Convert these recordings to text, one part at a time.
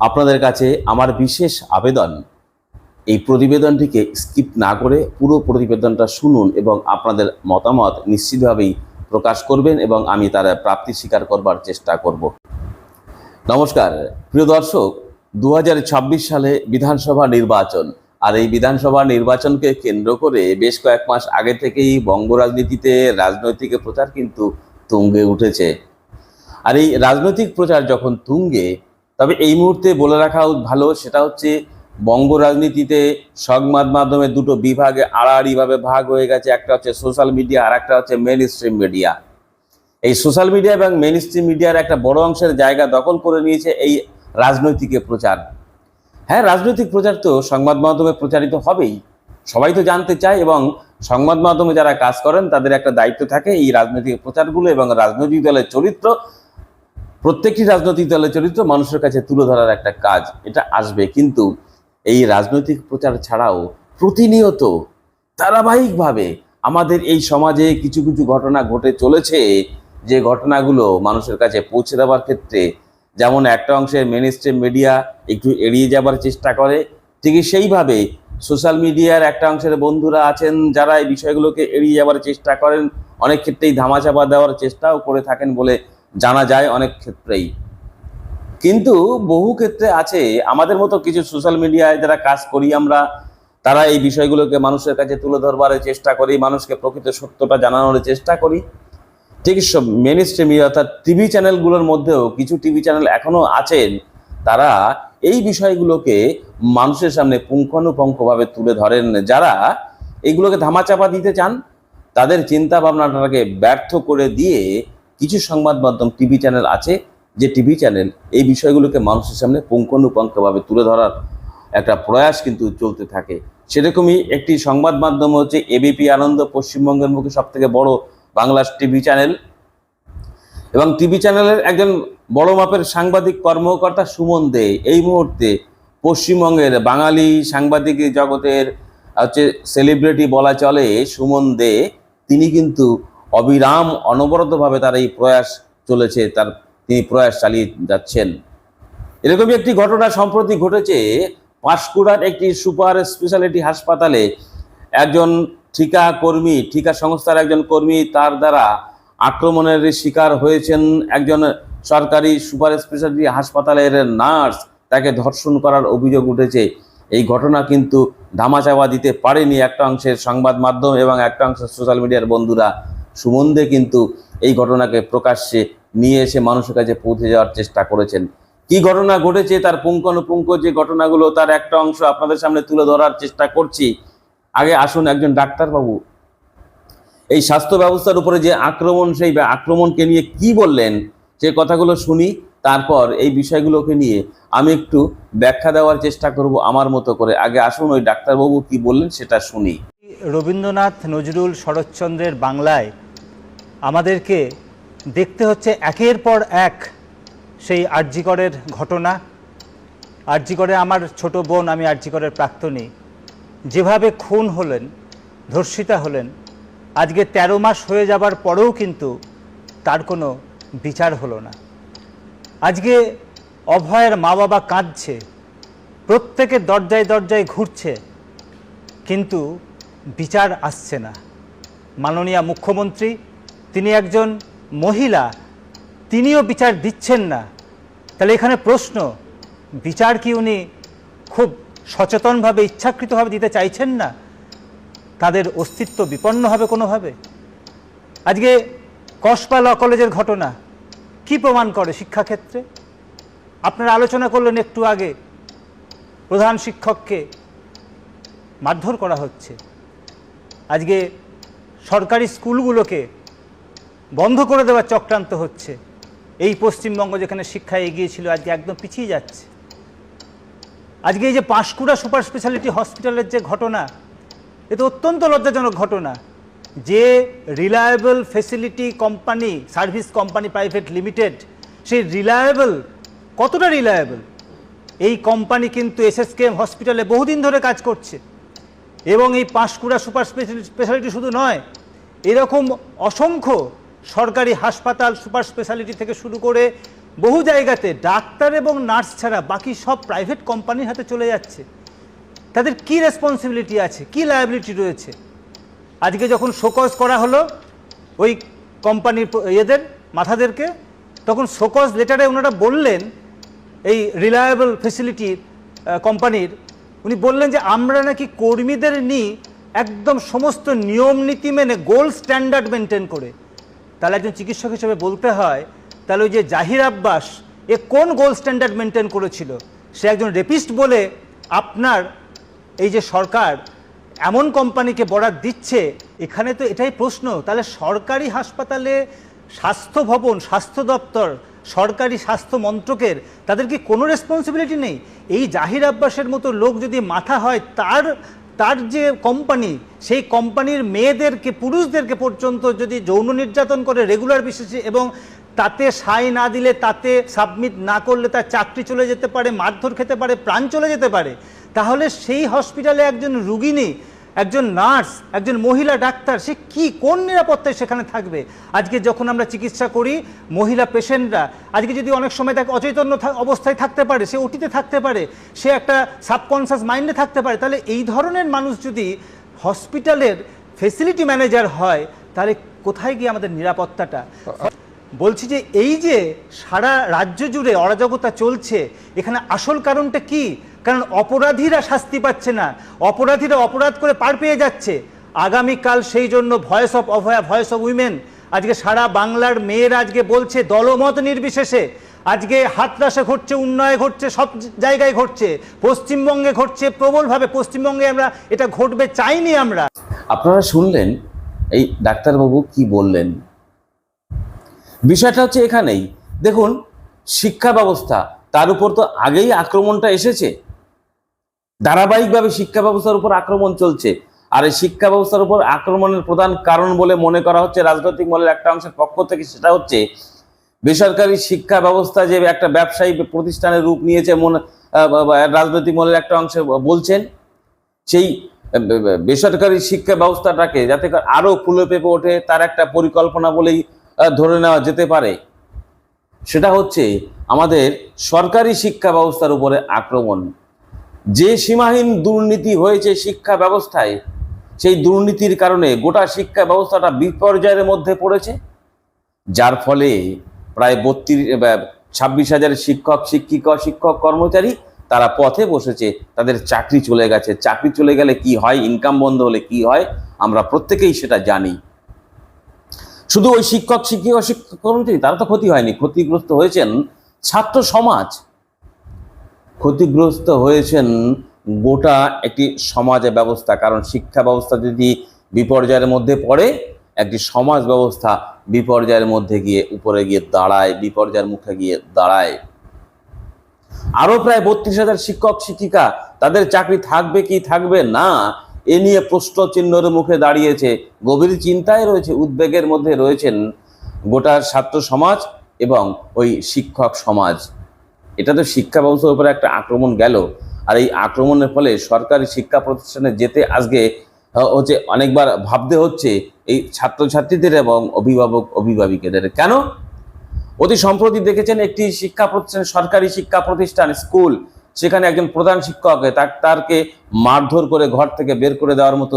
আপনাদের কাছে আমার বিশেষ আবেদন। এই প্রতিবেদনটিকে স্কিপ না করে পুরো প্রতিবেদনটা শুনুন এবং আপনাদের মতামত নিশ্চিতভাবেই প্রকাশ করবেন এবং আমি তার প্রাপ্তি স্বীকার করবার চেষ্টা করব। নমস্কার। প্রিয় দর্শক দু হাজার ছাব্বিশ সালে বিধানসভা নির্বাচন। আর এই বিধানসভা নির্বাচনকে কেন্দ্র করে বেশ কয়েক মাস আগে থেকেই বঙ্গ রাজনীতিতে রাজনৈতিক প্রচার কিন্তু তুঙ্গে উঠেছে। আর এই রাজনৈতিক প্রচার যখন তুঙ্গে তবে এই মুহূর্তে বলে রাখা ভালো সেটা হচ্ছে বঙ্গ রাজনীতিতে সংবাদ মাধ্যমে দুটো বিভাগে আড়াআড়িভাবে ভাগ হয়ে গেছে। একটা হচ্ছে সোশ্যাল মিডিয়া আর একটা হচ্ছে মেন স্ট্রিম মিডিয়া এই সোশ্যাল মিডিয়া এবং মেন স্ট্রিম মিডিয়ার একটা বড় অংশের জায়গা দখল করে নিয়েছে এই রাজনৈতিক প্রচার। হ্যাঁ রাজনৈতিক প্রচার তো সংবাদ মাধ্যমে প্রচারিত হবেই। সবাই তো জানতে চায় এবং সংবাদ মাধ্যমে যারা কাজ করেন তাদের একটা দায়িত্ব থাকে এই রাজনৈতিক প্রচারগুলো এবং রাজনৈতিক দলের চরিত্র প্রত্যেকটি রাজনৈতিক দলের চরিত্র মানুষের কাছে তুলে ধরার একটা কাজ, এটা আসবে। কিন্তু এই রাজনৈতিক প্রচার ছাড়াও প্রতিনিয়ত, ধারাবাহিকভাবে আমাদের এই সমাজে কিছু কিছু ঘটনা ঘটে চলেছে, যে ঘটনাগুলো মানুষের কাছে পৌঁছে দেওয়ার ক্ষেত্রে, যেমন একটা অংশের মেন স্ট্রিম মিডিয়া একটু এড়িয়ে যাবার চেষ্টা করে, ঠিক সেইভাবে সোশ্যাল মিডিয়ার একটা অংশের বন্ধুরা আছেন যারা এই বিষয়গুলোকে এড়িয়ে যাবার চেষ্টা করেন, অনেক ক্ষেত্রেই ধামাচাপা দেওয়ার চেষ্টাও করে থাকেন বলে জানা যায় অনেক ক্ষেত্রেই। কিন্তু বহু ক্ষেত্রে আছে, আমাদের মতো কিছু সোশ্যাল মিডিয়ায় যারা কাজ করি আমরা, তারা এই বিষয়গুলোকে মানুষের কাছে তুলে ধরবার চেষ্টা করি, মানুষকে প্রকৃত সত্যটা জানানোর চেষ্টা করি। ঠিক সব মেন স্ট্রিমি অর্থাৎ টিভি চ্যানেলগুলোর মধ্যেও কিছু টিভি চ্যানেল এখনও আছেন তারা এই বিষয়গুলোকে মানুষের সামনে পুঙ্খানুপুঙ্খভাবে তুলে ধরেন। যারা এইগুলোকে ধামাচাপা দিতে চান, তাদের চিন্তা ভাবনাটাকে ব্যর্থ করে দিয়ে কিছু সংবাদ মাধ্যম টিভি চ্যানেল আছে যে টিভি চ্যানেল এই বিষয়গুলোকে মানুষের সামনে পুঙ্খানুপুঙ্খভাবে তুলে ধরার একটা প্রয়াস কিন্তু চলতে থাকে। সেরকমই একটি সংবাদ মাধ্যম হচ্ছে এবিপি আনন্দ পশ্চিমবঙ্গের মুখে সব থেকে বড় বাংলা টিভি চ্যানেল। এবং টিভি চ্যানেলের একজন বড় মাপের সাংবাদিক কর্মকর্তা সুমন দে এই মুহূর্তে পশ্চিমবঙ্গের বাঙালি সাংবাদিক জগতের, হচ্ছে সেলিব্রিটি বলা চলে সুমন দে, তিনি কিন্তু অবিরাম অনবরতভাবে তার এই প্রয়াস চলেছে, তার তিনি প্রয়াস চালিয়ে যাচ্ছেন। এরকমই একটি ঘটনা সম্প্রতি ঘটেছে, পাঁশকুড়ার একটি সুপার স্পেশালিটি হাসপাতালে একজন ঠিকা কর্মী, ঠিকা সংস্থার একজন কর্মী তার দ্বারা আক্রমণের শিকার হয়েছেন একজন সরকারি সুপার স্পেশালিটি হাসপাতালের নার্স। তাকে ধর্ষণ করার অভিযোগ উঠেছে। এই ঘটনা কিন্তু ধামাচাপা দিতে পারেনি একটা অংশের সংবাদ মাধ্যম এবং একটা অংশের সোশ্যাল মিডিয়ার বন্ধুরা। সুমন্দে কিন্তু এই ঘটনাকে প্রকাশ্যে নিয়ে এসে মানুষের কাছে পৌঁছে যাওয়ার চেষ্টা করেছেন। কি ঘটনা ঘটেছে, তার পুঙ্খানুপুঙ্খ যে ঘটনাগুলো, তার একটা অংশ আপনাদের সামনে তুলে ধরার চেষ্টা করছি। আগে আসুন একজন ডাক্তারবাবু। এই স্বাস্থ্য ব্যবস্থার উপরে যে আক্রমণ, সেই আক্রমণকে নিয়ে কি বললেন, সে কথাগুলো শুনি, তারপর এই বিষয়গুলোকে নিয়ে আমি একটু ব্যাখ্যা দেওয়ার চেষ্টা করব আমার মতো করে। আগে আসুন ওই ডাক্তারবাবু কি বললেন সেটা শুনি। রবীন্দ্রনাথ নজরুল শরৎচন্দ্রের বাংলায় আমাদেরকে দেখতে হচ্ছে একের পর এক সেই আরজিকরের ঘটনা। আরজিকরে আমার ছোট বোন, আমি আরজিকরের প্রাক্তনী। যেভাবে খুন হলেন, ধর্ষিতা হলেন, আজকে ১৩ মাস হয়ে যাবার পরেও কিন্তু তার কোনো বিচার হলো না। আজকে অভয়ের মা বাবা কাঁদছে প্রত্যেকের দরজায় দরজায় ঘুরছে, কিন্তু বিচার আসছে না। মাননীয় মুখ্যমন্ত্রী, তিনি একজন মহিলা, তিনিও বিচার দিচ্ছেন না। তাহলে এখানে প্রশ্ন, বিচার কি উনি খুব সচেতনভাবে, ইচ্ছাকৃতভাবে দিতে চাইছেন না? তাদের অস্তিত্ব বিপন্ন হবে কোনোভাবে? আজকে কসবা ল কলেজের ঘটনা, কি প্রমাণ করে শিক্ষাক্ষেত্রে? আপনারা আলোচনা করলেন একটু আগে, প্রধান শিক্ষককে মারধর করা হচ্ছে। আজকে সরকারি স্কুলগুলোকে বন্ধ করে দেওয়ার চক্রান্ত হচ্ছে। এই পশ্চিমবঙ্গ যেখানে শিক্ষা এগিয়ে ছিল, আজকে একদম পিছিয়ে যাচ্ছে। আজকে এই যে পাঁশকুড়া সুপার স্পেশালিটি হসপিটালের যে ঘটনা, এ তো অত্যন্ত লজ্জাজনক ঘটনা। যে reliable facility company, service company private limited, সেই রিলায়েবল, কতটা রিলায়েবল? এই কোম্পানি কিন্তু এসএসকেএম হসপিটালে বহুদিন ধরে কাজ করছে। এবং এই পাঁশকুড়া সুপার স্পেশালিটি শুধু নয়, এরকম অসংখ্য সরকারি হাসপাতাল, সুপার স্পেশালিটি থেকে শুরু করে বহু জায়গাতে ডাক্তার এবং নার্স ছাড়া বাকি সব প্রাইভেট কোম্পানির হাতে চলে যাচ্ছে। তাদের কি রেসপন্সিবিলিটি আছে? কি লায়াবিলিটি রয়েছে? আজকে যখন শোকজ করা হলো ওই কোম্পানির ইয়েদের, মাথাদেরকে, তখন শোকজ লেটারে ওনারা বললেন, এই রিলায়েবল ফেসিলিটির কোম্পানির উনি বললেন যে আমরা নাকি কর্মীদের নিই একদম সমস্ত নিয়ম নীতি মেনে গোল্ড স্ট্যান্ডার্ড মেনটেন করে। তাহলে একজন চিকিৎসক হিসেবে বলতে হয়, তাহলে ওই যে জাহির আব্বাস, এ কোন গোল্ড স্ট্যান্ডার্ড মেনটেন করেছিল? সে একজন রেপিস্ট বলে আপনার এই যে সরকার এমন কোম্পানিকে বরাদ দিচ্ছে, এখানে তো এটাই প্রশ্ন। তাহলে সরকারি হাসপাতালে স্বাস্থ্য ভবন, স্বাস্থ্য দপ্তর সরকারি স্বাস্থ্য মন্ত্রকের, তাদের কি কোনো রেসপন্সিবিলিটি নেই? এই জাহির আব্বাসের মতো লোক যদি মাথা হয়, তার তার যে কোম্পানি সেই কোম্পানির মেয়েদেরকে, পুরুষদেরকে পর্যন্ত যদি যৌন নির্যাতন করে রেগুলার বিশেষে এবং তাতে সাই না দিলে, তাতে সাবমিট না করলে তার চাকরি চলে যেতে পারে, মারধর খেতে পারে, প্রাণ চলে যেতে পারে, তাহলে সেই হসপিটালে একজন রুগিনী একজন নার্স, একজন মহিলা ডাক্তার, সে কি, কোন নিরাপত্তায় সেখানে থাকবে? আজকে যখন আমরা চিকিৎসা করি, মহিলা পেশেন্টরা, আজকে যদি অনেক সময় তাকে অচৈতন্য অবস্থায় থাকতে পারে, সে ওটিতে থাকতে পারে, সে একটা সাবকনসিয়াস মাইন্ডে থাকতে পারে, তাহলে এই ধরনের মানুষ যদি হসপিটালের ফেসিলিটি ম্যানেজার হয়, তাহলে কোথায় গিয়ে আমাদের নিরাপত্তাটা? বলছি যে এই যে সারা রাজ্য জুড়ে অরাজকতা চলছে, এখানে আসল কারণটা কি? কারণ অপরাধীরা শাস্তি পাচ্ছে না। অপরাধীরা অপরাধ করে পার পেয়ে যাচ্ছে। আগামীকাল সেই জন্য voice of Abhaya voice of women আজকে সারা বাংলার মেয়েরা আজকে বলছে, দলমত নির্বিশেষে। আজকে হাতরাসে ঘটছে উন্নয়ে ঘটছে, সব জায়গায় ঘটছে। পশ্চিমবঙ্গে ঘটছে, প্রবলভাবে পশ্চিমবঙ্গে আমরা এটা ঘটবে চাইনি আমরা। আপনারা শুনলেন এই ডাক্তারবাবু কি বললেন? বিষয়টা হচ্ছে এখানেই। দেখুন, শিক্ষা ব্যবস্থা, তার উপর তো আগেই আক্রমণটা এসেছে। ধারাবাহিকভাবে শিক্ষা ব্যবস্থার উপর আক্রমণ চলছে। আর এই শিক্ষা ব্যবস্থার উপর আক্রমণের প্রধান কারণ বলে মনে করা হচ্ছে রাজনৈতিক মহলের একটা অংশের পক্ষ থেকে, সেটা হচ্ছে বেসরকারি শিক্ষা ব্যবস্থা যে একটা ব্যবসায়ী প্রতিষ্ঠানের রূপ নিয়েছে মনে রাজনৈতিক মহলের একটা অংশে বলছেন, সেই, বেসরকারি শিক্ষা ব্যবস্থাটাকে যাতে করে আরও ফুলে পেপে ওঠে, তার একটা পরিকল্পনা বলেই ধরে নেওয়া যেতে পারে। সেটা হচ্ছে আমাদের সরকারি শিক্ষা ব্যবস্থার উপরে আক্রমণ। যে সীমাহীন দুর্নীতি হয়েছে শিক্ষা ব্যবস্থায়, সেই দুর্নীতির কারণে গোটা শিক্ষা ব্যবস্থাটা বিপর্যয়ের মধ্যে পড়েছে, যার ফলে প্রায় বত্রিশ ছাব্বিশ হাজার শিক্ষক, শিক্ষিকা শিক্ষক কর্মচারী তারা পথে বসেছে, তাদের চাকরি চলে গেছে। চাকরি চলে গেলে কি হয়? ইনকাম বন্ধ হলে কি হয়? আমরা প্রত্যেকেই সেটা জানি। শুধু ওই শিক্ষক, শিক্ষিকা শিক্ষক কর্মচারী, তারা তো ক্ষতি হয়নি। ক্ষতিগ্রস্ত হয়েছেন ছাত্র সমাজ। ক্ষতিগ্রস্ত হয়েছেন গোটা একটি সমাজ ব্যবস্থা। কারণ শিক্ষা ব্যবস্থা যদি বিপর্যয়ের মধ্যে পড়ে, একটি সমাজ ব্যবস্থা বিপর্যয়ের মধ্যে গিয়ে উপরে গিয়ে দাঁড়ায়, বিপর্যয়ের মুখে গিয়ে দাঁড়ায়। আরও প্রায় বত্রিশ হাজার শিক্ষক, শিক্ষিকা, তাদের চাকরি থাকবে কি থাকবে না, এ নিয়ে প্রশ্ন চিহ্নের মুখে দাঁড়িয়েছে। গভীর চিন্তায় রয়েছে, উদ্বেগের মধ্যে রয়েছেন গোটা ছাত্র সমাজ এবং ওই শিক্ষক সমাজ। এটা তো শিক্ষা ব্যবস্থার উপরে একটা আক্রমণ গেল। আর এই আক্রমণের ফলে সরকারি শিক্ষা প্রতিষ্ঠানে যেতে আজকে হচ্ছে অনেকবার ভাবতে হচ্ছে এই ছাত্রছাত্রীদের এবং অভিভাবক অভিভাবিকাদের। কেন? অতি সম্প্রতি দেখেছেন একটি শিক্ষা প্রতিষ্ঠান, সরকারি শিক্ষা প্রতিষ্ঠান, স্কুল, সেখানে একজন প্রধান শিক্ষক, তার, তারকে মারধর করে ঘর থেকে বের করে দেওয়ার মতো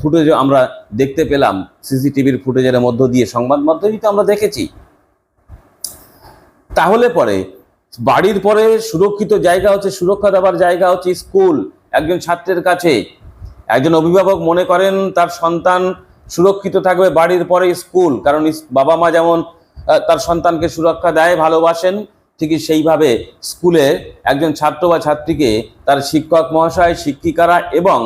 ফুটেজ আমরা দেখতে পেলাম। সিসিটিভির ফুটেজের মধ্য দিয়ে সংবাদ মাধ্যমে তো আমরা দেখেছি। তাহলে পরে বাড়ির পরে সুরক্ষিত জায়গা হচ্ছে, সুরক্ষা দেওয়ার জায়গা হচ্ছে স্কুল, একজন ছাত্রের কাছে। একজন অভিভাবক মনে করেন তার সন্তান সুরক্ষিত থাকবে বাড়ির পরে স্কুল, কারণ বাবা মা যেমন তার সন্তানকে সুরক্ষা দেয়, ভালোবাসেন, ঠিকই সেইভাবে স্কুলে একজন ছাত্র বা ছাত্রীকে তার শিক্ষক মহাশয়, শিক্ষিকারা এবং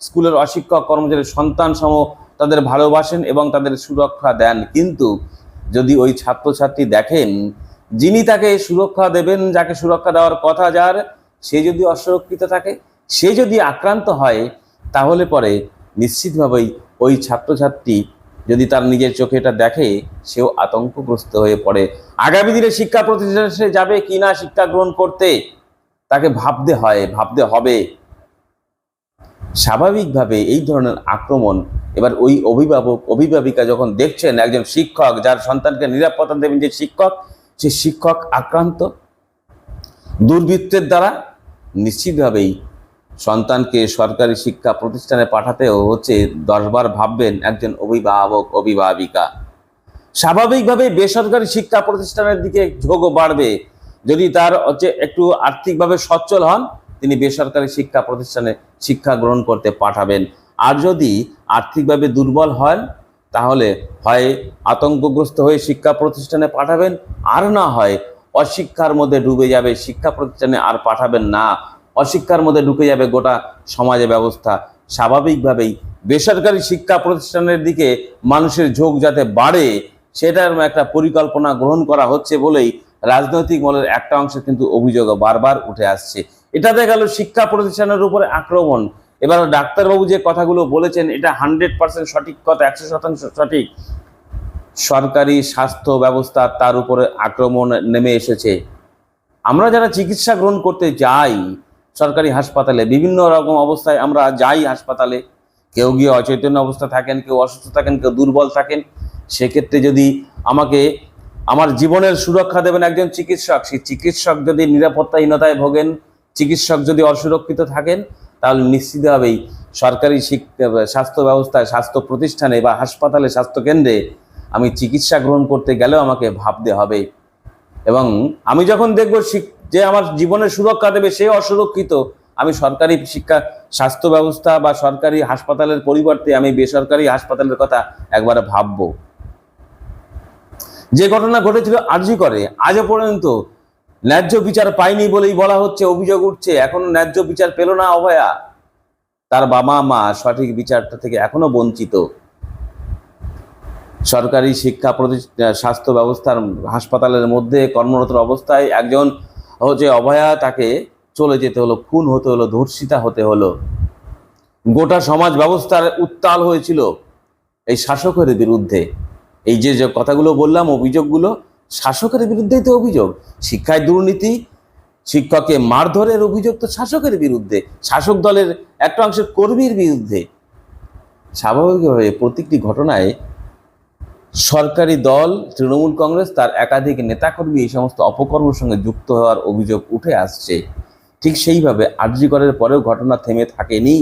স্কুলের অশিক্ষক কর্মচারী সন্তান সম তাদের ভালোবাসেন এবং তাদের সুরক্ষা দেন। কিন্তু যদি ওই ছাত্রছাত্রী দেখেন যিনি তাকে সুরক্ষা দেবেন, যাকে সুরক্ষা দেওয়ার কথা যার, সে যদি অসুরক্ষিত থাকে, সে যদি আক্রান্ত হয়, তাহলে পরে নিশ্চিতভাবেই ওই ছাত্রছাত্রী যদি তার নিজের চোখে এটা দেখে, সেও আতঙ্কগ্রস্ত হয়ে পড়ে। আগামী দিনে শিক্ষা প্রতিষ্ঠানে সে যাবে কি না শিক্ষা গ্রহণ করতে, তাকে ভাবতে হয়, ভাবতে হবে। স্বাভাবিকভাবে এই ধরনের আক্রমণ, এবার ওই অভিভাবক, অভিভাবিকা যখন দেখছেন একজন শিক্ষক, যার সন্তানকে নিরাপত্তা দেবেন যে শিক্ষক সে শিক্ষক আক্রান্ত, দুর্বৃত্তের দ্বারা নিশ্চিতভাবেই সন্তানকে সরকারি শিক্ষা প্রতিষ্ঠানে পাঠাতেও হচ্ছে দশবার ভাববেন একজন অভিভাবক, অভিভাবিকা। স্বাভাবিকভাবে বেসরকারি শিক্ষা প্রতিষ্ঠানের দিকে ঝোঁক বাড়বে। যদি তার হচ্ছে একটু আর্থিকভাবে সচ্ছল হন, তিনি বেসরকারি শিক্ষা প্রতিষ্ঠানে শিক্ষা গ্রহণ করতে পাঠাবেন। আর যদি আর্থিকভাবে দুর্বল হন তাহলে হয় আতঙ্কগ্রস্ত হয়ে শিক্ষা প্রতিষ্ঠানে পাঠাবেন, আর না হয় অশিক্ষার মধ্যে ডুবে যাবে, শিক্ষা প্রতিষ্ঠানে আর পাঠাবেন না। অশিক্ষার মধ্যে ঢুকে যাবে গোটা সমাজে ব্যবস্থা। স্বাভাবিকভাবেই বেসরকারি শিক্ষা প্রতিষ্ঠানের দিকে মানুষের ঝোঁক যাতে বাড়ে সেটার একটা পরিকল্পনা গ্রহণ করা হচ্ছে বলেই রাজনৈতিক মলের একটা অংশ কিন্তু অভিযোগ বারবার উঠে আসছে। এটাতে গেল শিক্ষা প্রতিষ্ঠানের উপরে আক্রমণ। এবার ডাক্তারবাবু যে কথাগুলো বলেছেন, এটা হান্ড্রেড পার্সেন্ট সঠিক কথা, একশো শতাংশ সঠিক। সরকারি স্বাস্থ্য ব্যবস্থা তার উপরে আক্রমণ নেমে এসেছে। আমরা যারা চিকিৎসা গ্রহণ করতে যাই সরকারি হাসপাতালে, বিভিন্ন রকম অবস্থায় আমরা যাই হাসপাতালে, কেউ গিয়ে অচৈতন্য অবস্থা থাকেন, কেউ অসুস্থ থাকেন, কেউ দুর্বল থাকেন, সেক্ষেত্রে যদি আমাকে আমার জীবনের সুরক্ষা দেবেন একজন চিকিৎসক, সেই চিকিৎসক যদি নিরাপত্তাহীনতায় ভোগেন, চিকিৎসক যদি অসুরক্ষিত থাকেন তাহলে নিশ্চিতভাবেই সরকারি স্বাস্থ্য ব্যবস্থায়, স্বাস্থ্য প্রতিষ্ঠানে বা হাসপাতালে স্বাস্থ্যকেন্দ্রে আমি চিকিৎসা গ্রহণ করতে গেলেও আমাকে ভাবতে হবে। এবং আমি যখন দেখব যে আমার জীবনের সুরক্ষা দেবে সে অসুরক্ষিত, আমি সরকারি শিক্ষা, স্বাস্থ্য ব্যবস্থা বা সরকারি হাসপাতালের পরিবর্তে আমি বেসরকারি হাসপাতালের কথা একবার ভাববো। যে ঘটনা ঘটেছিল আরজি করে, আজও পর্যন্ত ন্যায্য বিচার পাইনি বলেই বলা হচ্ছে, অভিযোগ উঠছে। এখনও ন্যায্য বিচার পেল না অভয়া। তার বাবা মা সঠিক বিচারটা থেকে এখনও বঞ্চিত। সরকারি শিক্ষা প্রতিষ্ঠান স্বাস্থ্য ব্যবস্থার হাসপাতালের মধ্যে কর্মরত অবস্থায় একজন হচ্ছে অভয়া, তাকে চলে যেতে হলো, খুন হতে হলো, ধর্ষিতা হতে হলো। গোটা সমাজ ব্যবস্থার উত্তাল হয়েছিল এই শাসকের বিরুদ্ধে। এই যে যে কথাগুলো বললাম, অভিযোগগুলো শাসকের বিরুদ্ধেই তো অভিযোগ। শিক্ষায় দুর্নীতি, শিক্ষকে মারধরের অভিযোগ তো শাসকের বিরুদ্ধে। শাসক দলের একটা অংশের কর্মীর বিরুদ্ধে। স্বাভাবিকভাবে প্রত্যেকটি ঘটনায় সরকারি দল, তৃণমূল কংগ্রেস, তার একাধিক নেতাকর্মী এই সমস্ত অপকর্মের সঙ্গে যুক্ত হওয়ার অভিযোগ উঠে আসছে। ঠিক সেইভাবে আর্যিকরের পরেও ঘটনা থেমে থাকেনি।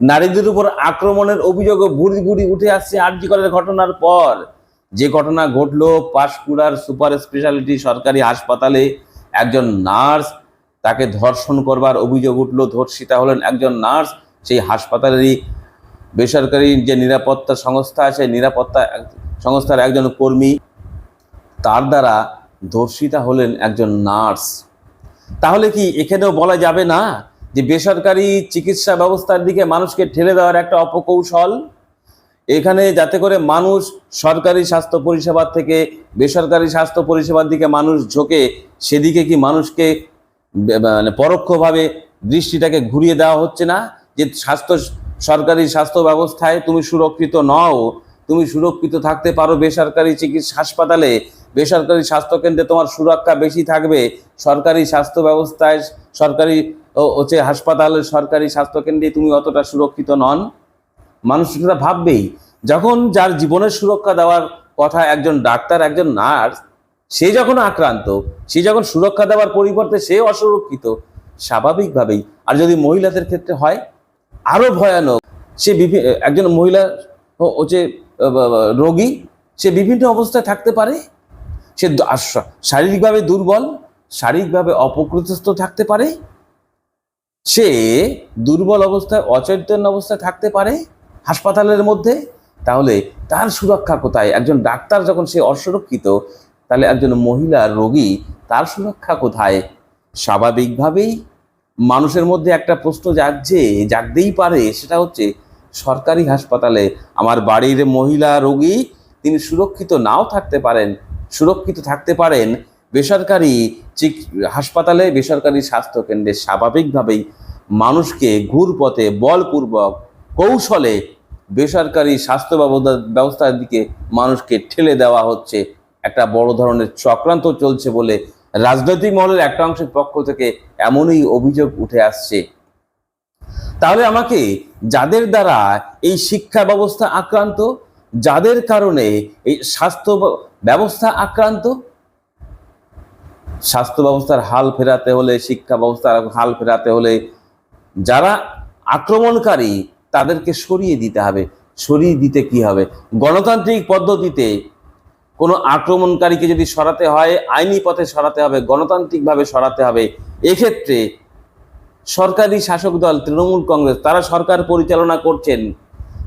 নারীদের উপর আক্রমণের অভিযোগও বুড়ি বুড়ি উঠে আসছে আর্যিকরের ঘটনার পর। যে ঘটনা ঘটলো, পাশকুড়ার সুপার স্পেশালিটি সরকারি হাসপাতালে একজন নার্স তাকে ধর্ষণ করবার অভিযোগ উঠল। ধর্ষিতা হলেন একজন নার্স, সেই হাসপাতালেরই বেসরকারি যে নিরাপত্তা সংস্থা আছে নিরাপত্তা সংস্থার একজন কর্মী। তার দ্বারা ধর্ষিতা হলেন একজন নার্স। তাহলে কি এখানেও বলা যাবে না যে বেসরকারি চিকিৎসা ব্যবস্থার দিকে মানুষকে ঠেলে দেওয়ার একটা অপকৌশল? এখানে যাতে করে মানুষ সরকারি স্বাস্থ্য পরিষেবার থেকে বেসরকারি স্বাস্থ্য পরিষেবার দিকে মানুষ ঝোঁকে, সেদিকে কি মানুষকে মানে পরোক্ষভাবে দৃষ্টিটাকে ঘুরিয়ে দেওয়া হচ্ছে না? যে স্বাস্থ্য, সরকারি স্বাস্থ্য ব্যবস্থায় তুমি সুরক্ষিত নও, তুমি সুরক্ষিত থাকতে পারো বেসরকারি চিকিৎসা হাসপাতালে, বেসরকারি স্বাস্থ্যকেন্দ্রে তোমার সুরক্ষা বেশি থাকবে, সরকারি স্বাস্থ্য ব্যবস্থায়, সরকারি হচ্ছে হাসপাতালে সরকারি স্বাস্থ্যকেন্দ্রে তুমি অতটা সুরক্ষিত নন। মানুষ সেটা ভাববেই, যখন যার জীবনের সুরক্ষা দেওয়ার কথা একজন ডাক্তার, একজন নার্স, সে যখন আক্রান্ত, সে যখন সুরক্ষা দেওয়ার পরিবর্তে সে অসুরক্ষিত, স্বাভাবিকভাবেই। আর যদি মহিলাদের ক্ষেত্রে হয়, আরও ভয়ানক। সে বিভি- একজন মহিলা হচ্ছে রোগী, সে বিভিন্ন অবস্থায় থাকতে পারে? সে শারীরিকভাবে দুর্বল, শারীরিকভাবে অপকৃতস্থ থাকতে পারে? সে দুর্বল অবস্থায় অচৈতন্য অবস্থায় থাকতে পারে? হাসপাতালের মধ্যে, তাহলে তার সুরক্ষা কোথায়? একজন ডাক্তার যখন সে অসুরক্ষিত, তাহলে একজন মহিলা রোগী তার সুরক্ষা কোথায়? স্বাভাবিকভাবেই মানুষের মধ্যে একটা প্রশ্ন জাগছে, জাগতেই পারে, সেটা হচ্ছে সরকারি হাসপাতালে আমার বাড়ির মহিলা রোগী তিনি সুরক্ষিত নাও থাকতে পারেন, সুরক্ষিত থাকতে পারেন, বেসরকারি চিক- হাসপাতালে বেসরকারি স্বাস্থ্যকেন্দ্রে স্বাভাবিকভাবেই মানুষকে ঘুরপথে, বলপূর্বক কৌশলে বেসরকারি স্বাস্থ্য ব্যবস্থা- ব্যবস্থার দিকে মানুষকে ঠেলে দেওয়া হচ্ছে। একটা বড় ধরনের চক্রান্ত চলছে বলে রাজনৈতিক মহলের একটা অংশের পক্ষ থেকে এমনই অভিযোগ উঠে আসছে। তাহলে আমাকে যাদের দ্বারা এই শিক্ষা ব্যবস্থা আক্রান্ত, যাদের কারণে এই স্বাস্থ্য ব্যবস্থা আক্রান্ত, স্বাস্থ্য ব্যবস্থার হাল ফেরাতে হলে, শিক্ষা ব্যবস্থার হাল ফেরাতে হলে যারা আক্রমণকারী তাদেরকে সরিয়ে দিতে হবে। সরিয়ে দিতে কি হবে? গণতান্ত্রিক পদ্ধতিতে কোনো আক্রমণকারীকে যদি সরাতে হয়, আইনি পথে সরাতে হবে, গণতান্ত্রিকভাবে সরাতে হবে, এক্ষেত্রে সরকারি শাসক দল, তৃণমূল কংগ্রেস, তারা সরকার পরিচালনা করছেন,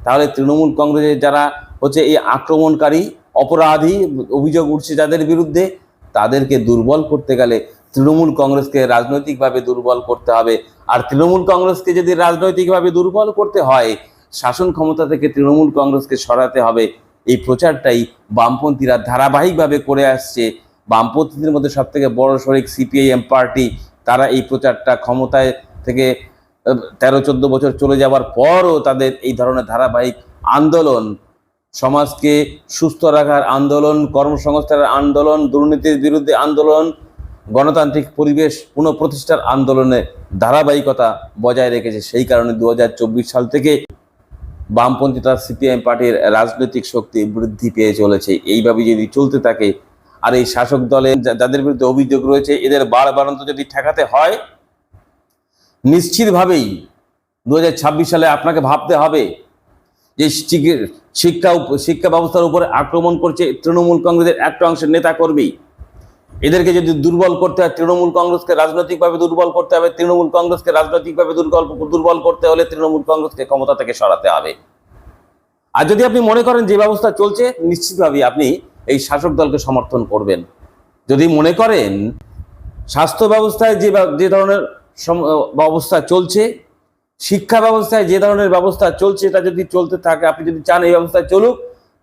তাহলে তৃণমূল কংগ্রেসের যারা হচ্ছে এই আক্রমণকারী, অপরাধী অভিযোগ উঠছে যাদের বিরুদ্ধে, তাদেরকে দুর্বল করতে গেলে তৃণমূল কংগ্রেসকে রাজনৈতিকভাবে দুর্বল করতে হবে। আর তৃণমূল কংগ্রেসকে যদি রাজনৈতিকভাবে দুর্বল করতে হয়, শাসন ক্ষমতা থেকে তৃণমূল কংগ্রেসকে সরাতে হবে। এই প্রচারটাই বামপন্থীরা ধারাবাহিকভাবে করে আসছে। বামপন্থীদের মধ্যে সব থেকে বড় শরিক সিপিআইএম পার্টি, তারা এই প্রচারটা ক্ষমতায় থেকে তেরো, চোদ্দ বছর চলে যাওয়ার পরও তাদের এই ধরনের ধারাবাহিক আন্দোলন, সমাজকে সুস্থ রাখার আন্দোলন, কর্মসংস্থানের আন্দোলন, দুর্নীতির বিরুদ্ধে আন্দোলন গণতান্ত্রিক পরিবেশ পুনঃপ্রতিষ্ঠার আন্দোলনে ধারাবাহিকতা বজায় রেখেছে। সেই কারণে দু হাজার চব্বিশ সাল থেকে বামপন্থী তথা সিপিআইএম পার্টির রাজনৈতিক শক্তি বৃদ্ধি পেয়ে চলেছে। এইভাবে যদি চলতে থাকে, আর এই শাসক দলে যাদের বিরুদ্ধে অভিযোগ রয়েছে, এদের বাড়বাড়ন্ত যদি ঠেকাতে হয়, নিশ্চিতভাবেই দু হাজার ছাব্বিশ সালে আপনাকে ভাবতে হবে যে শিক্ষা শিক্ষা ব্যবস্থার উপরে আক্রমণ করছে তৃণমূল কংগ্রেসের একটা অংশের নেতা কর্মী এদেরকে যদি দুর্বল করতে হয়, তৃণমূল কংগ্রেসকে রাজনৈতিকভাবে দুর্বল করতে হবে, তৃণমূল কংগ্রেসকে রাজনৈতিকভাবে দুর্বল দুর্বল করতে হলে তৃণমূল কংগ্রেসকে ক্ষমতা থেকে সরাতে হবে। আর যদি আপনি মনে করেন যে ব্যবস্থা চলছে, নিশ্চিতভাবেই আপনি এই শাসক দলকে সমর্থন করবেন। যদি মনে করেন স্বাস্থ্য ব্যবস্থায় যে যে ধরনের ব্যবস্থা চলছে, শিক্ষা ব্যবস্থায় যে ধরনের ব্যবস্থা চলছে, এটা যদি চলতে থাকে, আপনি যদি চান এই ব্যবস্থা চলুক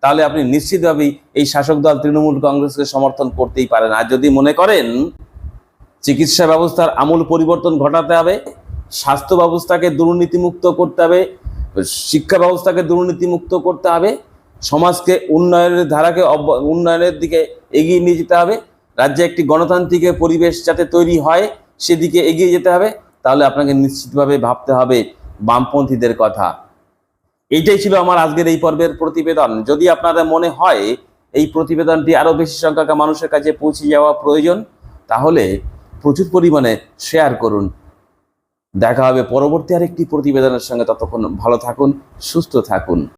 তাহলে আপনি নিশ্চিতভাবেই এই শাসক দল তৃণমূল কংগ্রেসকে সমর্থন করতেই পারেন। আর যদি মনে করেন চিকিৎসা ব্যবস্থার আমূল পরিবর্তন ঘটাতে হবে, স্বাস্থ্য ব্যবস্থাকে দুর্নীতিমুক্ত করতে হবে, শিক্ষা ব্যবস্থাকে দুর্নীতিমুক্ত করতে হবে, সমাজকে উন্নয়নের ধারাকে উন্নয়নের দিকে এগিয়ে নিয়ে যেতে হবে, রাজ্যে একটি গণতান্ত্রিক পরিবেশ যাতে তৈরি হয় সেদিকে এগিয়ে যেতে হবে, তাহলে আপনাকে নিশ্চিতভাবে ভাবতে হবে বামপন্থীদের কথা। এইটাই ছিল আমার আজকের এই পর্বের প্রতিবেদন। যদি আপনারা মনে হয় এই প্রতিবেদনটি আরও বেশি সংখ্যক মানুষের কাছে পৌঁছে যাওয়া প্রয়োজন, তাহলে প্রচুর পরিমাণে শেয়ার করুন। দেখা হবে পরবর্তী আরেকটি প্রতিবেদনের সঙ্গে। ততক্ষণ ভালো থাকুন, সুস্থ থাকুন।